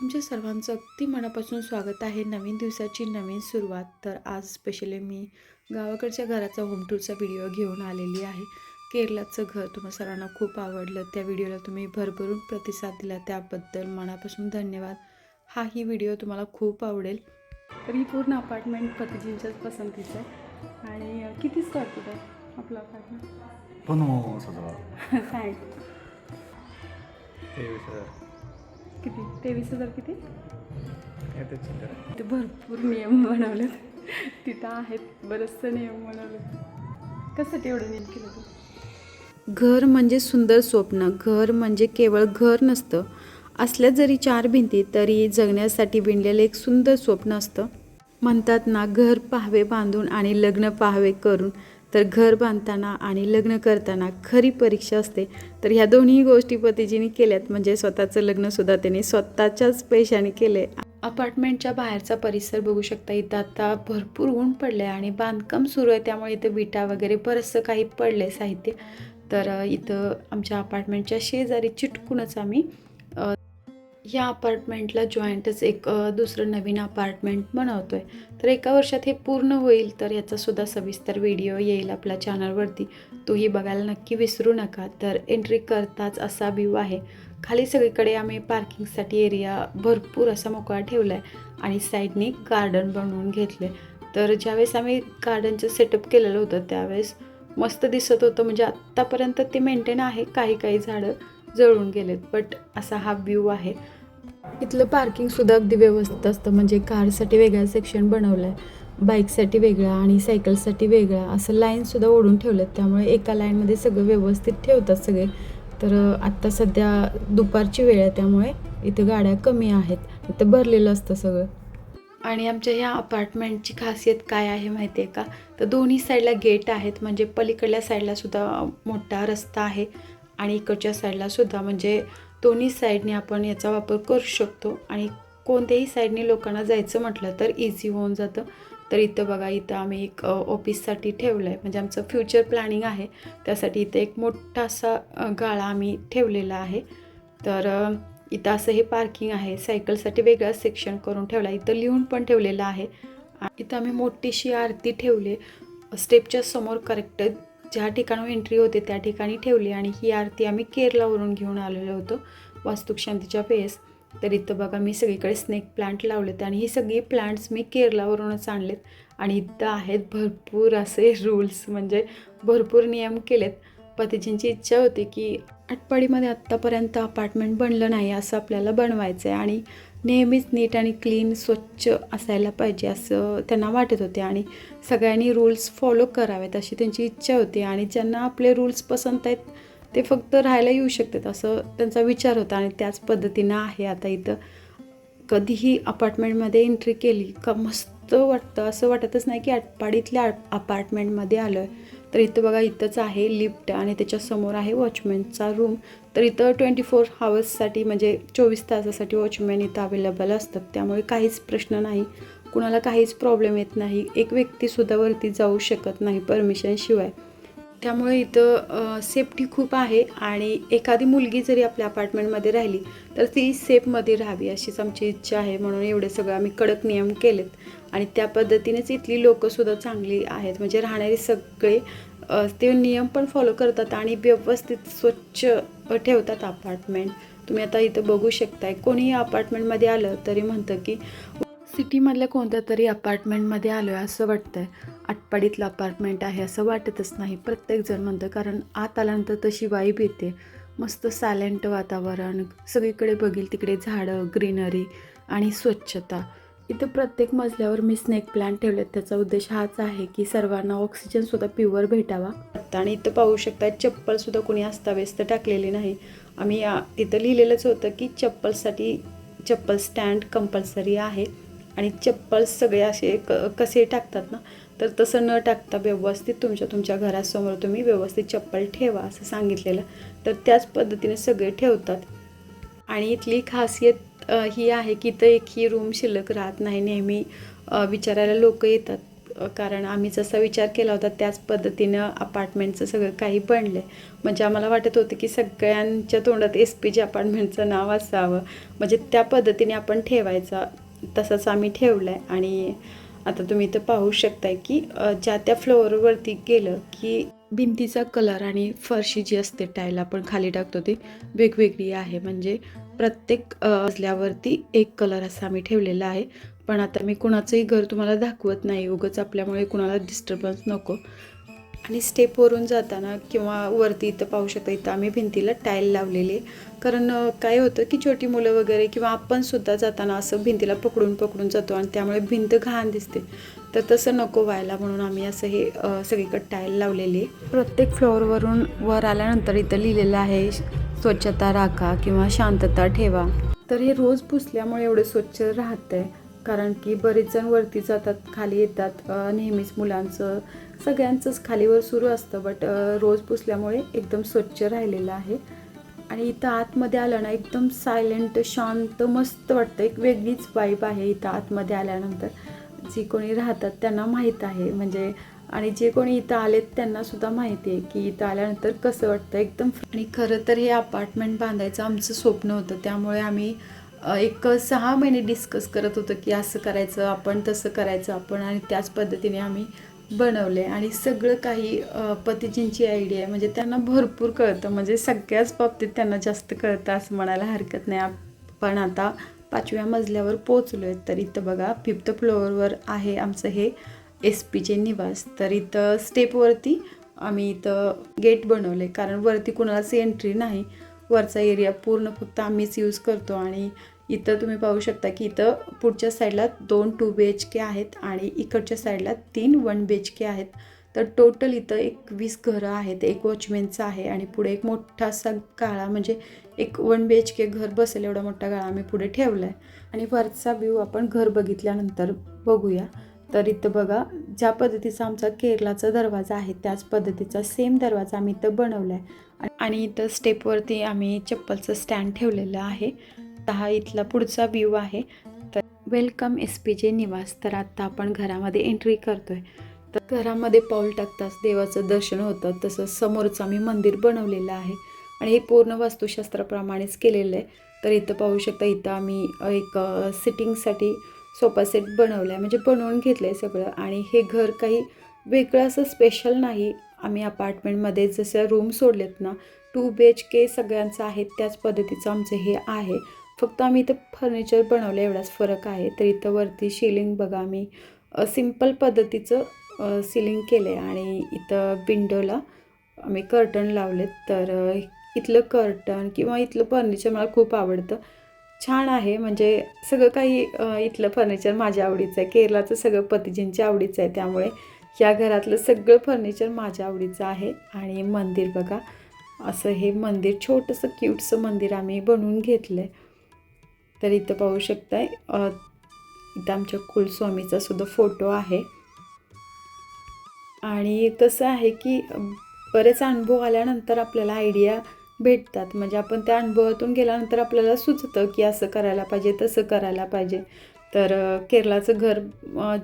तुमच्या सर्वांचं अगदी मनापासून स्वागत आहे नवीन दिवसाची नवीन सुरुवात. तर आज स्पेशली मी गावाकडच्या घराचा होम टूरचा व्हिडिओ घेऊन आलेली आहे. केरलाचं घर तुम्हा सर्वांना खूप आवडलं. त्या व्हिडिओला तुम्ही भरभरून प्रतिसाद दिला. त्याबद्दल मनापासून धन्यवाद. हा ही व्हिडिओ तुम्हाला खूप आवडेल. तर ही पूर्ण अपार्टमेंट पतीजींच्याच पसंतीचं आहे. आणि किती स्क्वेअर फूट आहे आपलं अपार्टमेंट पण किती? तेवीस हजार किती? ते भरपूर नियम बनवलेत. तिथं आहेत बरेचसे नियम बनवलेत. कसं तेवढं नियम केलं तू? घर म्हणजे सुंदर स्वप्न. घर म्हणजे केवळ घर नसतं. असल्या जरी चार भिंती तरी जगण्यासाठी विणलेलं एक सुंदर स्वप्न असतं. म्हणतात ना घर पाहावे बांधून आणि लग्न पाहावे करून. तर घर बांधताना आणि लग्न करताना खरी परीक्षा असते. तर ह्या दोन्ही गोष्टी पतीजीने केल्यात. म्हणजे स्वतःचं लग्नसुद्धा त्याने स्वतःच्याच पैशाने केले अपार्टमेंटच्या बाहेरचा परिसर बघू शकता. इथं आता भरपूर ऊन पडलं आहे आणि बांधकाम सुरू आहे. त्यामुळे इथं विटा वगैरे बरंचसं काही पडलं आहे साहित्य. तर इथं आमच्या अपार्टमेंटच्या शेजारी चिटकूनच आम्ही या अपार्टमेंटला जॉईंटच एक दुसरं नवीन अपार्टमेंट बनवतो आहे तर एका वर्षात हे पूर्ण होईल तर याचासुद्धा सविस्तर व्हिडिओ येईल आपल्या चॅनलवरती तोही बघायला नक्की विसरू नका तर एंट्री करताच असा व्ह्यू आहे. खाली सगळीकडे आम्ही पार्किंगसाठी एरिया भरपूर असा मोकळा ठेवला आहे आणि साईडनी गार्डन बनवून घेतले तर ज्यावेळेस आम्ही गार्डनचं सेटअप केलेलं होतं त्यावेळेस मस्त दिसत होतं. म्हणजे आत्तापर्यंत ते मेंटेन आहे काही काही झाडं जळून गेलेत बट असा हा व्ह्यू आहे. इथलं पार्किंगसुद्धा अगदी व्यवस्थित असतं. म्हणजे कारसाठी वेगळा सेक्शन बनवलं आहे बाईकसाठी वेगळा आणि सायकलसाठी वेगळा. असं लाईनसुद्धा ओढून ठेवलं त्यामुळे एका लाईनमध्ये सगळं व्यवस्थित ठेवतात सगळे. तर आत्ता सध्या दुपारची वेळ आहे. त्यामुळे इथं गाड्या कमी आहेत. इथं भरलेलं असतं सगळं. आणि आमच्या ह्या अपार्टमेंटची खासियत काय आहे माहिती आहे का? तर दोन्ही साईडला गेट आहेत. म्हणजे पलीकडल्या साईडला सुद्धा मोठा रस्ता आहे आणि इकडच्या साईडला सुद्धा. म्हणजे दोन्ही साईडने आपण याचा वापर करू शकतो. आणि कोणत्याही साईडने लोकांना जायचं म्हटलं तर इझी होऊन जातं. तर इथं बघा इथं आम्ही एक ऑफिससाठी ठेवलं आहे म्हणजे आमचं फ्युचर प्लॅनिंग आहे. त्यासाठी इथं एक मोठा असा गाळा आम्ही ठेवलेला आहे. तर इथं असं हे पार्किंग आहे. सायकलसाठी वेगळं सेक्शन करून ठेवला. इथं लिहून पण ठेवलेलं आहे. आणि इथं आम्ही मोठीशी आरती ठेवली. स्टेपच्या समोर करेक्ट ज्या ठिकाणी एंट्री होते त्या ठिकाणी ठेवली आणि ही आरती आम्ही केरलावरून घेऊन आलेलो होतो वास्तुक शांतीच्या वेळेस. तर इथं बघा मी सगळीकडे स्नेक प्लांट लावलेत आणि ही सगळी प्लांट्स मी केरलावरूनच आणलेत. आणि इथं आहेत भरपूर असे रूल्स म्हणजे भरपूर नियम केलेत. पतीजींची इच्छा होती की आटपाडीमध्ये आत्तापर्यंत अपार्टमेंट बनलं नाही असं आपल्याला बनवायचं आहे आणि नेहमीच नीट आणि क्लीन स्वच्छ असायला पाहिजे असं त्यांना वाटत होते. आणि सगळ्यांनी रूल्स फॉलो करावेत अशी त्यांची इच्छा होती. आणि ज्यांना आपले रूल्स पसंत आहेत ते फक्त राहायला येऊ शकतात असं त्यांचा विचार होता. आणि त्याच पद्धतीनं आहे आता इथं. कधीही अपार्टमेंटमध्ये एंट्री केली का मस्त वाटतं. असं वाटतच नाही की आटपाडीतल्या अपार्टमेंटमध्ये आलो आहे तर इथं बघा इथंच आहे लिफ्ट आणि त्याच्यासमोर आहे वॉचमॅनचा रूम. तर इथं ट्वेंटी फोर हावर्ससाठी म्हणजे चोवीस तासासाठी वॉचमॅन इथं अवेलेबल असतात. त्यामुळे काहीच प्रश्न नाही. कुणाला काहीच प्रॉब्लेम येत नाही. एक व्यक्तीसुद्धा वरती जाऊ शकत नाही परमिशनशिवाय त्यामुळे इथं सेफ्टी खूप आहे आणि एखादी मुलगी जरी आपल्या अपार्टमेंटमध्ये राहिली तर ती सेफमध्ये राहावी अशीच आमची इच्छा आहे. म्हणून एवढे सगळं आम्ही कडक नियम केलेत. आणि त्या पद्धतीनेच इथली लोकंसुद्धा चांगली आहेत. म्हणजे राहणारे सगळे ते नियम पण फॉलो करतात आणि व्यवस्थित स्वच्छ ठेवतात अपार्टमेंट तुम्ही आता इथं बघू शकताय कोणीही अपार्टमेंटमध्ये आलं तरी म्हणतं की सिटीमधल्या कोणत्या तरी अपार्टमेंटमध्ये आलो आहे असं वाटतंय. आटपाडीतलं अपार्टमेंट आहे असं वाटतच नाही. प्रत्येकजण म्हणतं कारण आत आल्यानंतर तशी वाईब येते मस्त सायलेंट वातावरण. सगळीकडे बघील तिकडे झाडं ग्रीनरी आणि स्वच्छता. इथं प्रत्येक मजल्यावर मी स्नेक प्लांट ठेवलेत. त्याचा उद्देश हाच आहे की सर्वांना ऑक्सिजनसुद्धा प्युअर भेटावा. आणि इथं पाहू शकता चप्पलसुद्धा कोणी अस्ताव्यस्त टाकलेली नाही. आम्ही या तिथं लिहिलेलंच होतं की चप्पलसाठी चप्पल स्टँड कंपल्सरी आहे. आणि चप्पल सगळे असे क कसे टाकतात ना तर तसं न टाकता व्यवस्थित तुमच्या तुमच्या घरासमोर तुम्ही व्यवस्थित चप्पल ठेवा असं सांगितलेलं. तर त्याच पद्धतीने सगळे ठेवतात. आणि इथली खासियत ही आहे की इथं एकही रूम शिल्लक राहत नाही नेहमी विचारायला लोक येतात. कारण आम्ही जसा विचार केला होता त्याच पद्धतीनं अपार्टमेंटचं सगळं काही बनलं आहे म्हणजे आम्हाला वाटत होतं की सगळ्यांच्या तोंडात एस पी जी अपार्टमेंटचं नाव असावं. म्हणजे त्या पद्धतीने आपण ठेवायचा. तसंच आम्ही ठेवलं आहे आणि आता तुम्ही इथं पाहू शकताय की ज्या त्या फ्लोअरवरती गेलं की भिंतीचा कलर आणि फरशी जी असते टाईल आपण खाली टाकतो ती वेगवेगळी आहे. म्हणजे प्रत्येक असल्यावरती एक कलर असा आम्ही ठेवलेला आहे. पण आता मी कुणाचंही घर तुम्हाला दाखवत नाही. उगंच आपल्यामुळे कुणाला डिस्टर्बन्स नको. आणि स्टेपवरून जाताना किंवा वरती इथं पाहू शकता इथं आम्ही भिंतीला टाईल लावलेली कारण काय होतं की छोटी मुलं वगैरे किंवा आपण सुद्धा जाताना असं भिंतीला पकडून पकडून जातो आणि त्यामुळे भिंत घाण दिसते. तर तसं नको व्हायला म्हणून आम्ही असं हे सगळीकडे टाईल लावलेली आहे. प्रत्येक फ्लोअरवरून वर आल्यानंतर इथं लिहिलेलं आहे स्वच्छता राखा किंवा शांतता ठेवा. तर हे रोज पुसल्यामुळे एवढं स्वच्छ राहतंय. कारण की बरेच जण वरती जातात खाली येतात. नेहमीच मुलांचं सगळ्यांचंच खालीवर सुरू असतं बट रोज पुसल्यामुळे एकदम स्वच्छ राहिलेलं आहे. आणि इथं आतमध्ये आलं ना एकदम सायलेंट शांत मस्त वाटतं. एक वेगळीच वाईब आहे इथं आतमध्ये आल्यानंतर. जी कोणी राहतात त्यांना माहीत आहे. म्हणजे आणि जे कोणी इथं आलेत त्यांना सुद्धा माहिती आहे की इथं आल्यानंतर कसं वाटतं. एकदम आणि खरं तर हे अपार्टमेंट बांधायचं आमचं स्वप्न होतं. त्यामुळे आम्ही एक सहा महिने डिस्कस करत होतो की असं करायचं आपण तसं करायचं आपण आणि त्याच पद्धतीने आम्ही बनवले. आणि सगळं काही पतीजींची आयडिया आहे. म्हणजे त्यांना भरपूर कळतं. म्हणजे सगळ्याच बाबतीत त्यांना जास्त कळतं असं म्हणायला हरकत नाही. पण आता पाचव्या मजल्यावर पोचलो आहे तर इथं बघा फिफ्थ फ्लोअरवर आहे आमचं हे एस पीचे निवास. तर इथं स्टेपवरती आम्ही इथं गेट बनवले कारण वरती कुणालाच एंट्री नाही. वरचा एरिया पूर्ण फक्त आम्हीच यूज करतो. आणि इथं तुम्ही पाहू शकता की इथं पुढच्या साईडला दोन टू बी एच के आहेत आणि इकडच्या साईडला तीन वन बी एच के आहेत. तर टोटल इथं एक वीस घरं आहेत. एक वॉचमॅनचं आहे आणि पुढे एक मोठासा गाळा म्हणजे एक वन बी एच के घर बसेल एवढा मोठा गाळा आम्ही पुढे ठेवला आहे आणि वरचा व्ह्यू आपण घर बघितल्यानंतर बघूया. तर इथं बघा ज्या पद्धतीचा आमचा केरलाचा दरवाजा आहे त्याच पद्धतीचा सेम दरवाजा आम्ही इथं बनवला आहे आणि इथं स्टेपवरती आम्ही चप्पलचं स्टँड ठेवलेलं आहे. तर हा इथला पुढचा व्ह्यू आहे. तर वेलकम एस पी जे निवास. तर आत्ता आपण घरामध्ये एंट्री करतोय. तर घरामध्ये पाऊल टाकताच देवाचं दर्शन होतं. तसं समोरचं आम्ही मंदिर बनवलेलं आहे. आणि हे पूर्ण वास्तुशास्त्राप्रमाणेच केलेलं आहे. तर इथं पाहू शकता इथं आम्ही एक सिटिंगसाठी सोफा सेट बनवला आहे म्हणजे बनवून घेतलं आहे सगळं. आणि हे घर काही वेगळं असं स्पेशल नाही. आम्ही अपार्टमेंटमध्ये जसं रूम सोडलेत ना टू बी एच के सगळ्यांचं आहे त्याच पद्धतीचं आमचं हे आहे. फक्त आम्ही इथं फर्निचर बनवलं एवढाच फरक आहे. तर इथं वरती शिलिंग बघा आम्ही सिंपल पद्धतीचं सिलिंग केलं आहे आणि इथं विंडोला आम्ही कर्टन लावलेत. तर इथलं कर्टन किंवा इथलं फर्निचर मला खूप आवडतं. छान आहे. म्हणजे सगळं काही इथलं फर्निचर माझ्या आवडीचं आहे. केरलाचं सगळं पतीजींच्या आवडीचं आहे त्यामुळे या घरातलं सगळं फर्निचर माझ्या आवडीचं आहे. आणि मंदिर बघा असं हे मंदिर छोटंसं क्यूटचं मंदिर आम्ही बनवून घेतलं आहे तर इथं पाहू शकताय इथं आमच्या कुलस्वामीचा सुद्धा फोटो आहे. आणि कसं आहे की बरेच अनुभव आल्यानंतर आपल्याला आयडिया भेटतात. म्हणजे आपण त्या अनुभवातून गेल्यानंतर आपल्याला सुचतं की असं करायला पाहिजे तसं करायला पाहिजे. तर केरलाचं घर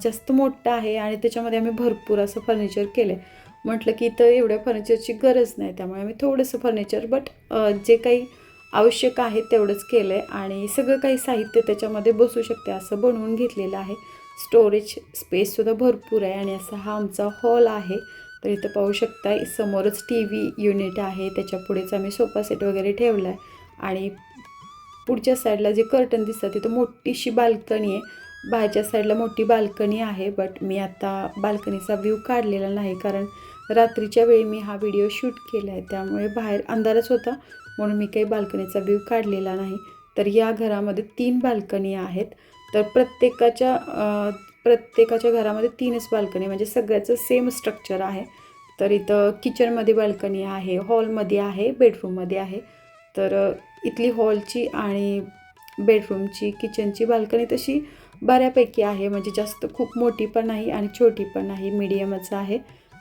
जास्त मोठं आहे आणि त्याच्यामध्ये आम्ही भरपूर असं फर्निचर केलं आहे म्हटलं की इथं एवढ्या फर्निचरची गरज नाही त्यामुळे आम्ही थोडंसं फर्निचर बट जे काही आवश्यक आहे तेवढंच केलं आहे आणि सगळं काही साहित्य त्याच्यामध्ये बसू शकते असं बनवून घेतलेलं आहे. स्टोरेज स्पेससुद्धा भरपूर आहे आणि असा हा आमचा हॉल आहे. तर इथं पाहू शकता समोरच टी व्ही युनिट आहे. त्याच्या पुढेच आम्ही सोफा सेट वगैरे ठेवला आहे आणि पुढच्या साईडला जे कर्टन दिसतं तिथं मोठीशी बाल्कनी आहे. बाहेरच्या साईडला मोठी बाल्कनी आहे बट मी आता बाल्कनीचा व्ह्यू काढलेला नाही कारण रात्रीच्या वेळी मी हा व्हिडिओ शूट केला आहे त्यामुळे बाहेर अंधारच होता म्हणून मी काही बाल्कनीचा व्ह्यू काढलेला नाही. तर या घरामध्ये तीन बाल्कनी आहेत. तर प्रत्येकाच्या प्रत्येकाच्या घरामध्ये तीनच बाल्कनी म्हणजे सगळ्याचं सेम स्ट्रक्चर आहे. तर इथं किचनमध्ये बाल्कनी आहे हॉलमध्ये आहे बेडरूममध्ये आहे. तर इथली हॉलची आणि बेडरूमची किचनची बाल्कनी तशी बऱ्यापैकी आहे. म्हणजे जास्त खूप मोठी पण नाही आणि छोटी पण नाही मीडियमच आहे.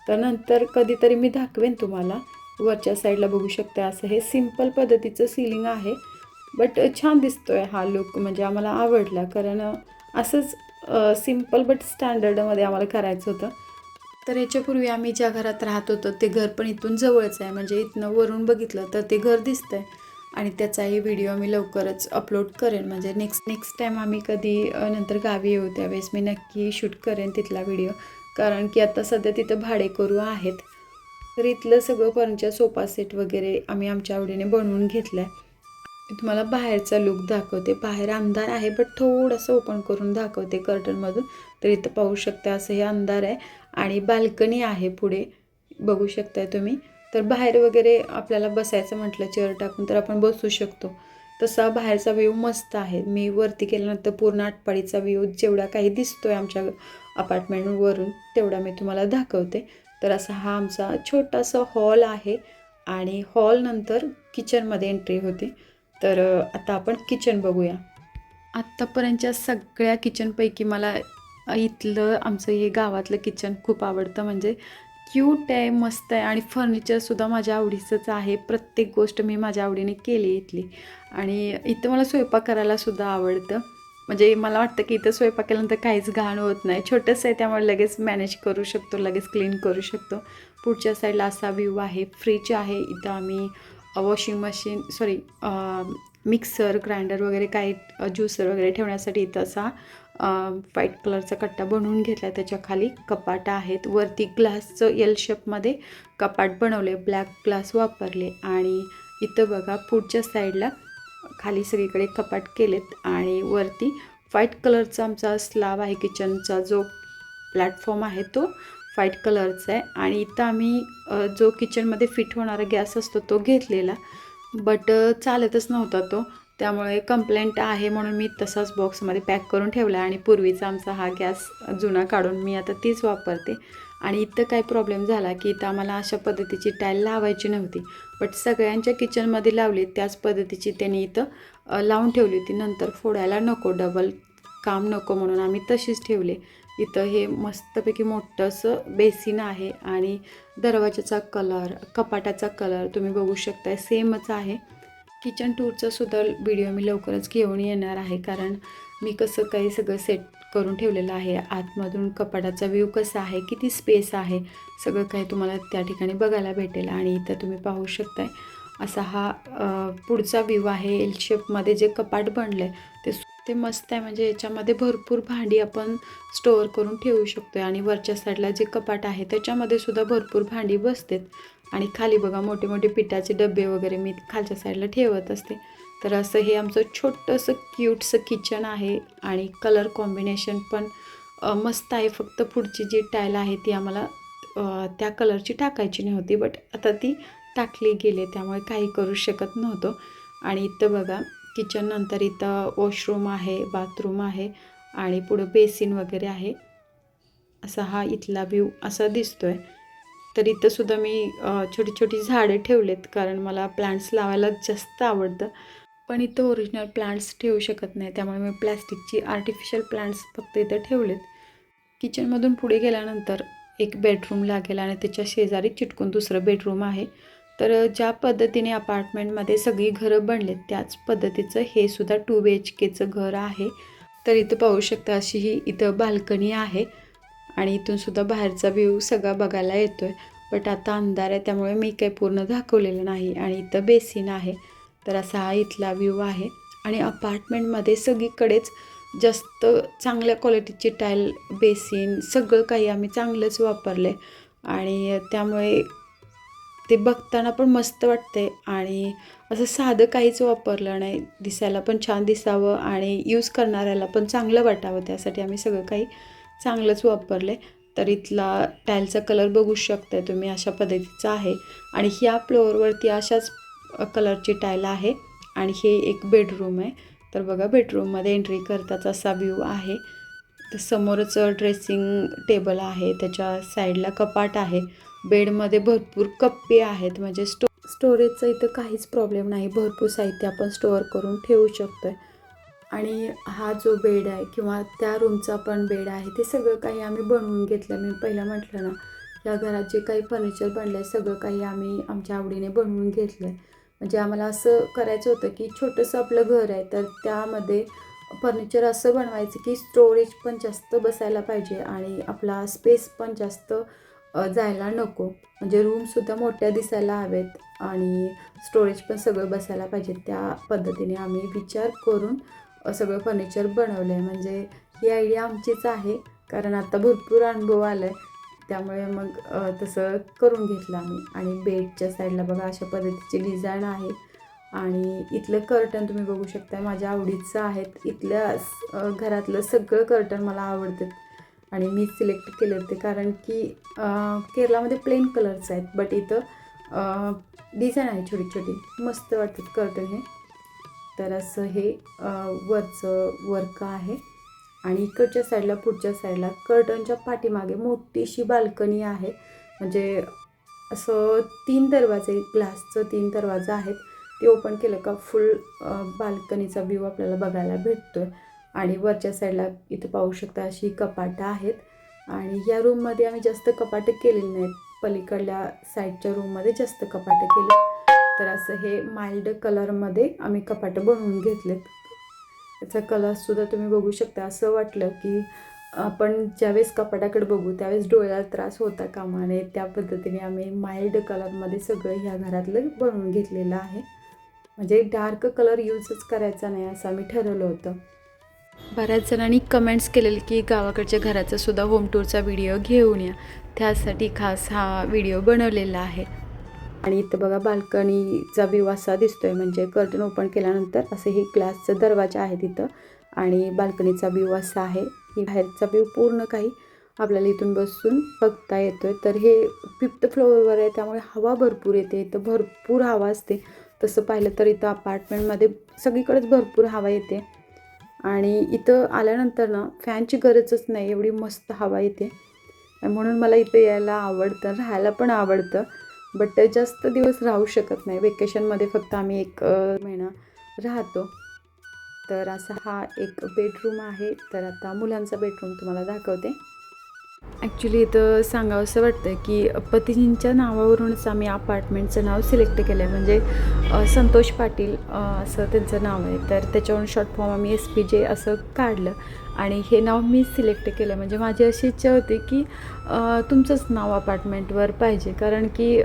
तर नंतर कधीतरी मी दाखवेन तुम्हाला. वरच्या साईडला बघू शकता असं हे सिंपल पद्धतीचं सिलिंग आहे. बट छान दिसतोय हा लुक म्हणजे आम्हाला आवडला. कारण असंच सिंपल बट स्टँडर्डमध्ये आम्हाला करायचं होतं. तर याच्यापूर्वी आम्ही ज्या घरात राहत होतो ते घर पण इथून जवळच आहे. म्हणजे इथनं वरून बघितलं तर ते घर दिसतंय. आणि त्याचाही व्हिडिओ मी लवकरच अपलोड करेन. म्हणजे नेक्स्ट नेक्स्ट टाईम आम्ही कधी नंतर गावी येऊ त्यावेळेस मी नक्की शूट करेन तिथला व्हिडिओ कारण की आता सध्या तिथं भाडेकरू आहेत. तर इथलं सगळं फर्निचर सोफा सेट वगैरे आम्ही आमच्या आवडीने बनवून घेतलं आहे मी तुम्हाला बाहेरचा लुक दाखवते. बाहेर अंधार आहे बट थोडंसं ओपन करून दाखवते कर्टनमधून तर इथं पाहू शकता असं हे अंधार आहे आणि बाल्कनी आहे पुढे. बघू शकताय तुम्ही. तर बाहेर वगैरे आपल्याला बसायचं म्हटलं चेअर टाकून तर आपण बसू शकतो. तसा बाहेरचा व्ह्यू मस्त आहे. मी वरती केल्यानंतर पूर्ण आटपाडीचा व्ह्यू जेवढा काही दिसतोय आमच्या अपार्टमेंटवरून तेवढा मी तुम्हाला दाखवते. तर असा हा आमचा छोटासा हॉल आहे आणि हॉलनंतर किचनमध्ये एंट्री होते. तर आता आपण किचन बघूया. आत्तापर्यंतच्या सगळ्या किचनपैकी मला इथलं आमचं हे गावातलं किचन खूप आवडतं. म्हणजे क्यूट आहे मस्त आहे आणि फर्निचरसुद्धा माझ्या आवडीचंच आहे. प्रत्येक गोष्ट मी माझ्या आवडीने केली इथली. आणि इथं मला स्वयंपाक करायलासुद्धा आवडतं. म्हणजे मला वाटतं की इथं स्वयंपाक केल्यानंतर काहीच घाण होत नाही. छोटंसं आहे त्यामुळे लगेच मॅनेज करू शकतो लगेच क्लीन करू शकतो. पुढच्या साईडला असा व्ह्यू आहे. फ्रीज आहे इथं आम्ही washing machine sorry mixer grinder वगैरे काही ज्युसर वगैरे ठेवण्यासाठी इथं असा व्हाईट कलरचा कट्टा बनवून घेतला त्याच्याखाली कपाट आहेत. वरती ग्लासचं एल शेपमध्ये कपाट बनवले ब्लॅक ग्लास वापरले आणि इथं बघा पुढच्या साईडला खाली सगळीकडे कपाट केलेत आणि वरती व्हाईट कलरचा आमचा स्लाब आहे. किचनचा जो प्लॅटफॉर्म आहे तो व्हाईट कलरचा आहे. आणि इथं आम्ही जो किचनमध्ये फिट होणारा गॅस असतो तो घेतलेला. बट चालतच नव्हता तो. त्यामुळे कंप्लेंट आहे म्हणून मी तसाच बॉक्समध्ये पॅक करून ठेवला आणि पूर्वीचा आमचा हा गॅस जुना काढून मी आता तीच वापरते. आणि इथं काय प्रॉब्लेम झाला की इथं आम्हाला अशा पद्धतीची टाईल लावायची नव्हती. बट सगळ्यांच्या किचनमध्ये लावली त्याच पद्धतीची त्यांनी इथं लावून ठेवली होती. नंतर फोडायला नको डबल काम नको म्हणून आम्ही तशीच ठेवले. इथं हे मस्तपैकी मोठं असं बेसिन आहे आणि दरवाजाचा कलर कपाटाचा कलर तुम्ही बघू शकताय सेमच आहे. किचन टूरचा सुद्धा व्हिडिओ मी लवकरच घेऊन येणार आहे कारण मी कसं काही सगळं सेट करून ठेवलेलं आहे. आतमधून कपाटाचा व्ह्यू कसा आहे किती स्पेस आहे सगळं काही तुम्हाला त्या ठिकाणी बघायला भेटेल आणि इथं तुम्ही पाहू शकताय. असा हा पुढचा व्ह्यू आहे. एल शेपमध्ये जे कपाट बनलं आहे ते सु- ते मस्त आहे. म्हणजे याच्यामध्ये भरपूर भांडी आपण स्टोअर करून ठेवू शकतो आहे आणि वरच्या साईडला जे कपाट आहे त्याच्यामध्ये सुद्धा भरपूर भांडी बसतात. आणि खाली बघा मोठे मोठे पिठाचे डबे वगैरे मी खालच्या साईडला ठेवत असते. तर असं हे आमचं छोटंसं क्यूटसं किचन आहे. आणि कलर कॉम्बिनेशन पण मस्त आहे. फक्त पुढची जी टाईल आहे ती आम्हाला त्या कलरची टाकायची नव्हती. बट आता ती टाकली गेले त्यामुळे काही करू शकत नव्हतो. आणि इथं बघा किचन नंतर इथं वॉशरूम आहे बाथरूम आहे आणि पुढं बेसिन वगैरे आहे. असा हा इथला व्ह्यू असा दिसतो आहे तर इथंसुद्धा मी छोटी छोटी झाडे ठेवलेत कारण मला प्लांट्स लावायला जास्त आवडतं. पण इथं ओरिजिनल प्लांट्स ठेवू शकत नाही त्यामुळे मी प्लॅस्टिकची आर्टिफिशियल प्लांट्स फक्त इथं ठेवलेत. किचनमधून पुढे गेल्यानंतर एक बेडरूम लागेल आणि त्याच्या शेजारी चिटकून दुसरं बेडरूम आहे. तर ज्या पद्धतीने अपार्टमेंटमध्ये सगळी घरं बनलेत त्याच पद्धतीचं हे सुद्धा टू बी एच केचं घर आहे. तर इथं पाहू शकता अशी ही इथं बाल्कनी आहे आणि इथून सुद्धा बाहेरचा व्ह्यू सगळा बघायला येतोय. बट आता अंधार आहे त्यामुळे मी काही पूर्ण दाखवलेलं नाही आणि इथं बेसिन आहे. तर असा हा इथला व्ह्यू आहे आणि अपार्टमेंटमध्ये सगळीकडेच जास्त चांगल्या क्वालिटीची टाईल बेसिन सगळं काही आम्ही चांगलंच वापरलं आहे आणि त्यामुळे ते बघताना पण मस्त वाटते आणि असं साधं काहीच वापरलं नाही. दिसायला पण छान दिसावं आणि यूज करणाऱ्याला पण चांगलं वाटावं. त्यासाठी आम्ही सगळं काही चांगलंच वापरलं तर इथला टाईलचा कलर बघू शकताय तुम्ही अशा पद्धतीचा आहे. आणि ह्या फ्लोअरवरती अशाच कलरची टाईल आहे. आणि हे एक बेडरूम आहे. तर बघा बेडरूममध्ये एंट्री करताच असा व्ह्यू आहे. तर समोरच ड्रेसिंग टेबल आहे. त्याच्या साईडला कपाट आहे. बेडमध्ये भरपूर कप्पे आहेत. म्हणजे स्टो स्टोरेजचा इथं काहीच प्रॉब्लेम नाही. भरपूर साहित्य आपण स्टोअर करून ठेवू शकतो आहे आणि हा जो बेड आहे किंवा त्या रूमचा पण बेड आहे ते सगळं काही आम्ही बनवून घेतलं. मी पहिलं म्हटलं ना या घरात जे काही फर्निचर बनलं आहे सगळं काही आम्ही आमच्या आवडीने बनवून घेतलं आहे म्हणजे आम्हाला असं करायचं होतं की छोटंसं आपलं घर आहे तर त्यामध्ये फर्निचर असं बनवायचं की स्टोरेज पण जास्त बसायला पाहिजे आणि आपला स्पेस पण जास्त जायला नको. म्हणजे रूमसुद्धा मोठ्या दिसायला हवेत आणि स्टोरेज पण सगळं बसायला पाहिजे. त्या पद्धतीने आम्ही विचार करून सगळं फर्निचर बनवलं आहे म्हणजे ही आयडिया आमचीच आहे. कारण आता भरपूर अनुभव आला आहे त्यामुळे मग तसं करून घेतलं आम्ही. आणि बेडच्या साईडला बघा अशा पद्धतीची डिझाईन आहे. आणि इथलं कर्टन तुम्ही बघू शकता माझ्या आवडीचं आहेत. इथल्या घरातलं सगळं कर्टन मला आवडतं. आणि मी सिलेक्ट केले होते कारण की केरलामध्ये प्लेन कलर्स आहेत बट इथं डिझाईन आहे छोटी छोटी. मस्त वाटतात कर्टन हे. तर असं हे वरचं वर्क आहे. आणि इकडच्या साईडला पुढच्या साईडला कर्टनच्या पाठीमागे मोठीशी बाल्कनी आहे. म्हणजे असं तीन दरवाजे ग्लासचं तीन दरवाजा आहेत. ते ओपन केलं का फुल बाल्कनीचा व्ह्यू आपल्याला बघायला भेटतो आहे आणि वरच्या साईडला इथं पाहू शकता अशी कपाटं आहेत. आणि या रूममध्ये आम्ही जास्त कपाटं केलेली नाहीत. पलीकडल्या साईडच्या रूममध्ये जास्त कपाटं केली. तर असं हे माइल्ड कलरमध्ये आम्ही कपाटं बनवून घेतलेत. याचा कलरसुद्धा तुम्ही बघू शकता. असं वाटलं की आपण ज्यावेळेस कपाटाकडे बघू त्यावेळेस डोळ्याला त्रास होता कामा नये त्या पद्धतीने आम्ही माइल्ड कलरमध्ये सगळं ह्या घरातलं बनवून घेतलेलं आहे. म्हणजे डार्क कलर यूजच करायचा नाही असं आम्ही ठरवलं होतं. बऱ्याच जणांनी कमेंट्स केलेले की गावाकडच्या घराचा सुद्धा होम टूरचा व्हिडिओ घेऊन या. त्यासाठी खास हा व्हिडिओ बनवलेला आहे. आणि इथं बघा बाल्कनीचा व्ह्यू असा दिसतोय. म्हणजे कर्टन ओपन केल्यानंतर असे हे ग्लासचं दरवाजा आहे तिथं. आणि बाल्कनीचा व्ह्यू असा आहे. ही बाहेरचा व्ह्यू पूर्ण काही आपल्याला इथून बसून बघता येतोय. तर हे फिफ्थ फ्लोअरवर आहे. त्यामुळे हवा भरपूर येते. इथं भरपूर हवा असते. तसं पाहिलं तर इथं अपार्टमेंटमध्ये सगळीकडेच भरपूर हवा येते. आणि इथं आल्यानंतर ना फॅनची गरजच नाही एवढी मस्त हवा येते. म्हणून मला इथं यायला आवडतं राहायला पण आवडतं. बट जास्त दिवस राहू शकत नाही. वेकेशनमध्ये फक्त आम्ही एक महिना राहतो. तर असा हा एक बेडरूम आहे. तर आता मुलांचा बेडरूम तुम्हाला दाखवते. ॲक्च्युली इथं सांगावं असं वाटतं की पतीजींच्या नावावरूनच आम्ही अपार्टमेंटचं नाव सिलेक्ट केलं आहे म्हणजे संतोष पाटील असं त्यांचं नाव आहे. तर त्याच्यावरून शॉर्ट फॉर्म आम्ही एस पी जे असं काढलं. आणि हे नाव मी सिलेक्ट केलं म्हणजे माझी अशी इच्छा होती की तुमचंच नाव अपार्टमेंटवर पाहिजे. कारण की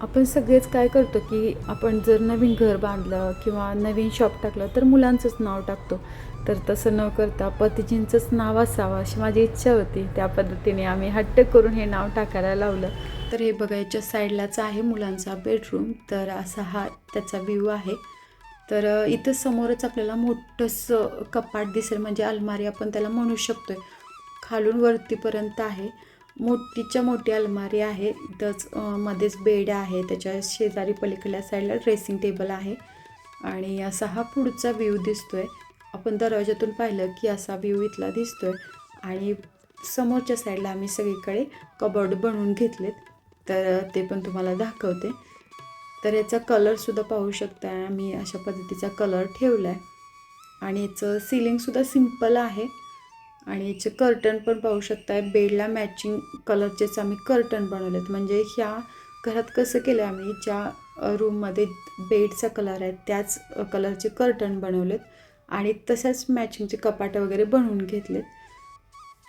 आपण सगळेच काय करतो की आपण जर नवीन घर बांधलं किंवा नवीन शॉप टाकलं तर मुलांचंच नाव टाकतो. तर तसं न करता पतिजींचंच नाव असावं अशी माझी इच्छा होती. त्या पद्धतीने आम्ही हट्ट करून हे नाव टाकायला लावलं. तर हे बघायच्या साईडलाच आहे मुलांचा बेडरूम तर असा हा त्याचा व्ह्यू आहे. तर इथं समोरच आपल्याला मोठंसं कपाट दिसेल म्हणजे अलमारी आपण त्याला म्हणू शकतोय. खालून वरतीपर्यंत आहे. मोठीच्या मोठी अलमारी आहे. इथंच मध्येच बेड आहे. त्याच्या शेजारी पलीकडल्या साईडला ड्रेसिंग टेबल आहे. आणि असा हा पुढचा व्ह्यू दिसतोय. आपण दरवाजातून पाहिलं की असा व्ह्यू इथला दिसतोय. आणि समोरच्या साईडला आम्ही सगळीकडे कबर्ड बनवून घेतलेत. तर ते पण तुम्हाला दाखवते. तर याचा कलरसुद्धा पाहू शकता. आम्ही अशा पद्धतीचा कलर ठेवला आहे आणि याचं सिलिंगसुद्धा सिंपल आहे. आणि याचे कर्टन पण पाहू शकताय. बेडला मॅचिंग कलरचेच आम्ही कर्टन बनवलेत. म्हणजे ह्या घरात कसं केलं आम्ही? ज्या रूममध्ये बेडचा कलर आहे त्याच कलरचे कर्टन बनवलेत. आणि तसंच मॅचिंगचे कपाटं वगैरे बनवून घेतलेत.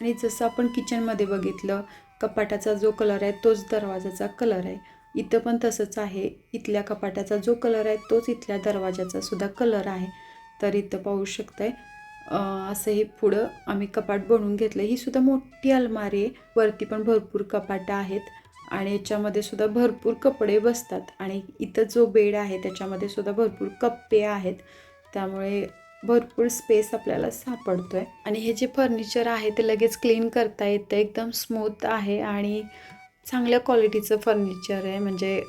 आणि जसं आपण किचनमध्ये बघितलं कपाटाचा जो कलर आहे तोच दरवाजाचा कलर आहे. इथं पण तसंच आहे. इथल्या कपाटाचा जो कलर आहे तोच इथल्या दरवाजाचा सुद्धा कलर आहे. तर इथं पाहू शकताय असं हे पुढं आम्ही कपाट बनवून घेतलं. ही सुद्धा मोठी अलमारी आहे. वरती पण भरपूर कपाटं आहेत. आणि याच्यामध्ये सुद्धा भरपूर कपडे बसतात. आणि इथं जो बेड आहे त्याच्यामध्ये सुद्धा भरपूर कप्पे आहेत. त्यामुळे भरपूर स्पेस आपल्याला सापडतो आहे आणि हे जे फर्निचर आहे ते लगेच क्लीन करता येतं एकदम स्मूथ आहे आणि चांगल्या क्वालिटीचं फर्निचर आहे. म्हणजे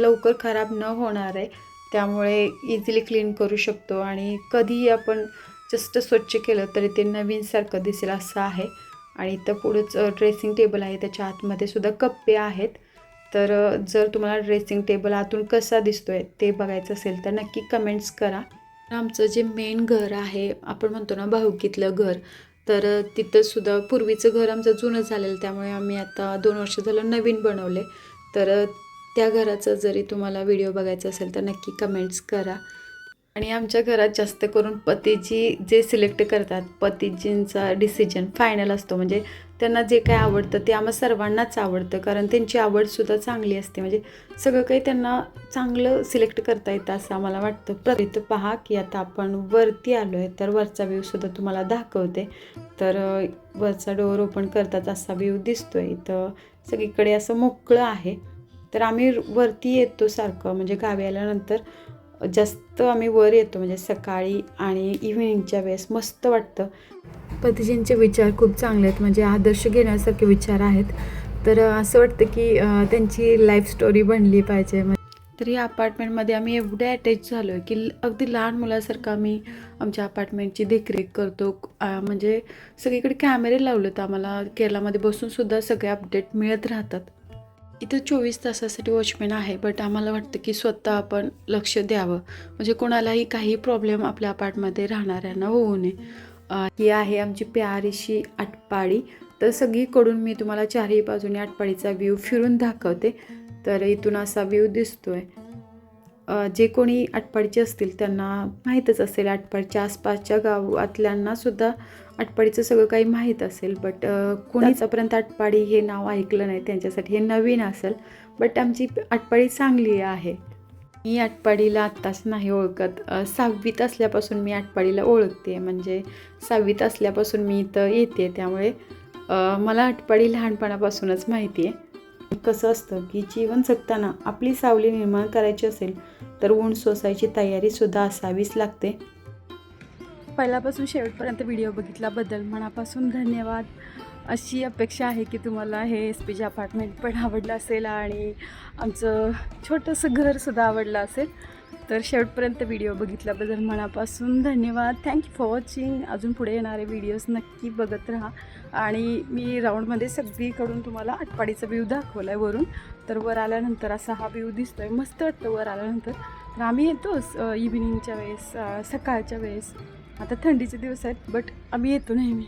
लवकर खराब न होणार आहे. त्यामुळे इझिली क्लीन करू शकतो आणि कधीही आपण जस्ट स्वच्छ केलं तरी ते नवीनसारखं दिसेल असं आहे. आणि इथं पुढंच ड्रेसिंग टेबल आहे. त्याच्या आतमध्ये सुद्धा कप्पे आहेत. तर जर तुम्हाला ड्रेसिंग टेबल आतून कसा दिसतोय ते बघायचं असेल तर नक्की कमेंट्स करा. आमचं जे मेन घर आहे आपण म्हणतो ना भाऊकीतलं घर तर तिथंसुद्धा पूर्वीचं घर आमचं जुनं झालेलं त्यामुळे आम्ही आता दोन वर्ष झालं नवीन बनवले तर त्या घराचा जरी तुम्हाला व्हिडिओ बघायचा असेल तर नक्की कमेंट्स करा. आणि आमच्या घरात जास्त करून पतीजी जे सिलेक्ट करतात पतीजींचा डिसिजन फायनल असतो. म्हणजे त्यांना जे काय आवडतं ते आम्हा सर्वांनाच आवडतं. कारण त्यांची आवडसुद्धा चांगली असते. म्हणजे सगळं काही त्यांना चांगलं सिलेक्ट करता येतं असं आम्हाला वाटतं. प्रत पहा की आता आपण वरती आलो आहे तर वरचा व्ह्यूसुद्धा तुम्हाला दाखवते. तर वरचा डोअर ओपन करताच असा व्ह्यू दिसतो आहे इथं सगळीकडे असं मोकळं आहे. तर आम्ही वरती येतो सारखं. म्हणजे गावी आल्यानंतर जास्त आम्ही वर येतो म्हणजे सकाळी आणि इव्हिनिंगच्या वेळेस. मस्त वाटतं. पतीजींचे विचार खूप चांगले आहेत म्हणजे आदर्श घेण्यासारखे विचार आहेत. तर असं वाटतं की त्यांची लाईफ स्टोरी बनली पाहिजे. तर या अपार्टमेंटमध्ये आम्ही एवढे अटॅच झालो आहे की अगदी लहान मुलासारखं आम्ही आमच्या अपार्टमेंटची देखरेख करतो. म्हणजे सगळीकडे कॅमेरे लावलेत आम्हाला. केरलामध्ये बसूनसुद्धा सगळे अपडेट मिळत राहतात. इथं चोवीस तासासाठी वॉचमॅन आहे बट आम्हाला वाटतं की स्वतः आपण लक्ष द्यावं. म्हणजे कोणालाही काही प्रॉब्लेम आपल्या अपार्टमध्ये राहणाऱ्यांना होऊ नये. ही आहे आमची प्यारीशी आटपाडी. तर सगळीकडून मी तुम्हाला चारही बाजूने आटपाडीचा व्ह्यू फिरून दाखवते. तर इथून असा व्ह्यू दिसतोय. जे कोणी आटपाडीचे असतील त्यांना माहीतच असेल आटपाडीच्या आसपासच्या गावातल्यांना सुद्धा आटपाडीचं सगळं काही माहीत असेल बट कोणी आतापर्यंत आटपाडी हे नाव ऐकलं नाही त्यांच्यासाठी हे नवीन असेल. बट आमची आटपाडी चांगली आहे. मी आटपाडीला आत्ताच नाही ओळखत. सहावीत असल्यापासून मी आटपाडीला ओळखते. म्हणजे सहावीत असल्यापासून मी इथं येते. त्यामुळे मला आटपाडी लहानपणापासूनच माहिती आहे कसं असतं की जीवन जगताना आपली सावली निर्माण करायची असेल तर ऊन सोसायची तयारीसुद्धा असावीच लागते. पहिल्यापासून शेवटपर्यंत व्हिडिओ बघितल्याबद्दल मनापासून धन्यवाद. अशी अपेक्षा आहे की तुम्हाला हे एस पी जे अपार्टमेंट पण आवडलं असेल आणि आमचं छोटंसं घरसुद्धा आवडलं असेल. तर शेवटपर्यंत व्हिडिओ बघितल्याबद्दल मनापासून धन्यवाद. थँक्यू फॉर वॉचिंग अजून पुढे येणारे व्हिडिओज नक्की बघत राहा. आणि मी राऊंडमध्ये सगळीकडून तुम्हाला आटपाडीचा व्ह्यू दाखवला आहे वरून. तर वर आल्यानंतर असा हा व्ह्यू दिसतो आहे मस्त वाटतं वर आल्यानंतर. तर आम्ही येतोच इव्हिनिंगच्या वेळेस सकाळच्या वेळेस. आता थंडीचे दिवस आहेत बट आम्ही येतो नेहमी.